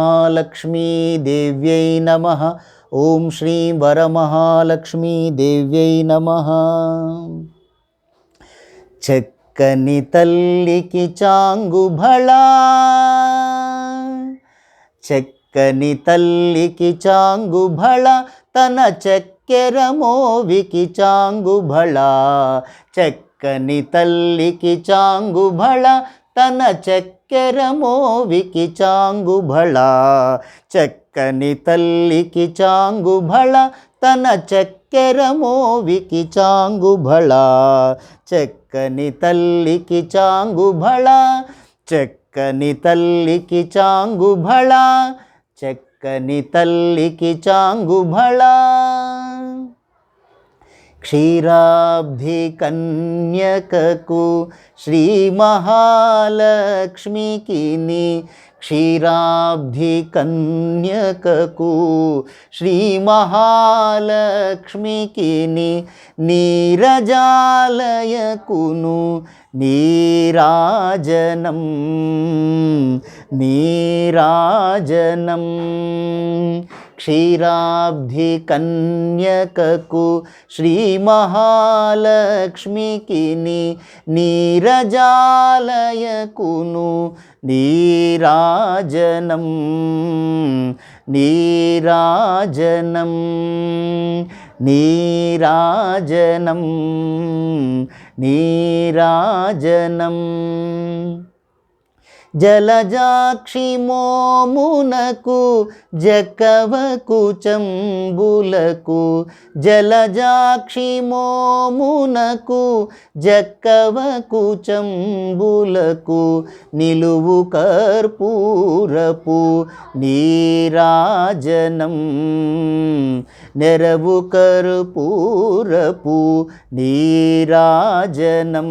మహాలక్ష్మీదేవ్యై నమ. ఓం శ్రీ వరమహాలక్ష్మీదేవ్యై నమ. చక్కని తల్లికి చాంగుభళా చక్కని తల్లికి చాంగుభళ తన చక్కెర మోవికి చాంగుభళ చక్కని తల్లికి చాంగుభళ తన చక్కెరమోవికి చాంగుభళ చక్కని తల్లికి చాంగుభళ తన చక్కెరమోవికి చాంగుభళ చక్కని తల్లికి చాంగుభళ చక్కని తల్లికి చాంగుభళ చక్కని తల్లికి చాంగుభళ. క్షీరాబ్ధి కన్యకకు శ్రీ మహాలక్ష్మికి నీ క్షీరాబ్ధి కన్యకకు శ్రీ మహాలక్ష్మికి నీరజాలయకును నీరాజనం నీరాజనం. क्षीराब्धिकन्यककुश्रीमहालक्ष्मी श्रीमहालक्ष्मिकिनि नीरजालय कुनु नीराजनं नीराजनं नीराजनं नीराजनम्। జలజాక్షి మోమునకు జకవకు చంబులకు. జలజాక్షి మోమునకు జక్కవకు చంబులకు. నిలువు కర్పూరపు నీరాజనం నెరవు కర్పూరపు నీరాజనం.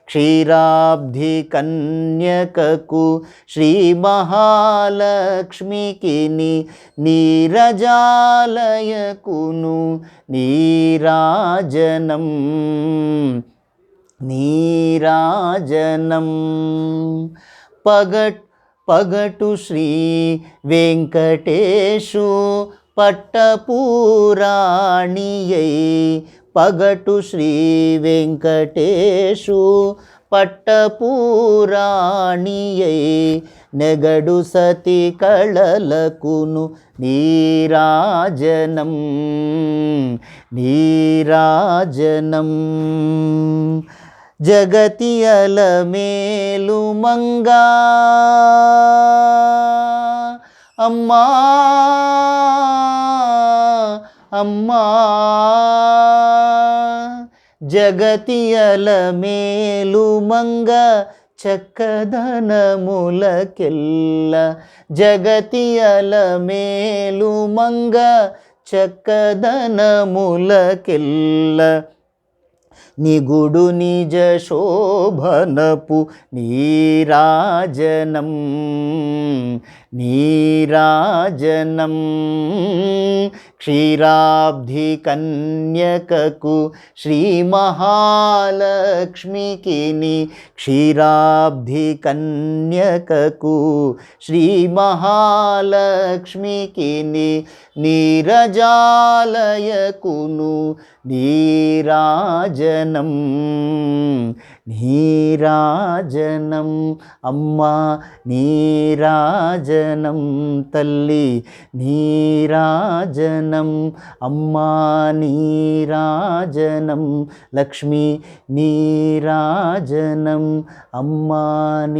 క్షీరాబ్ధి కన్యకకు శ్రీ మహాలక్ష్మికి నీరజాలయకును నీరాజనం. నీరాజనం. పగట్ పగటు శ్రీ వెంకటేశు పట్టపూరాణియై పగటు శ్రీ వెంకటేశు. పట్టపూరాణియై నెగడు సతి కళలకును నీరాజనం నీరాజనం. జగతియల మేలు మంగా. అమ్మా! అమ్మా! జగతియల మేలు మంగ చక్కదనములకెల్ల. జగతియల మేలు మంగ చక్కదనములకెల్ల. నిగుడు నిజ శోభనపు నీరాజనం నీరాజనం. క్షీరాబ్ధి కన్యకకు శ్రీ మహాలక్ష్మికిని క్షీరాబ్ధి కన్యకకు శ్రీ మహాలక్ష్మికిని నీరజాలయకును నీరాజనం నీరాజనం అమ్మా నీరాజనం తల్లి నీరాజనం అమ్మా నీరాజనం లక్ష్మి నీరాజనం అమ్మా నీ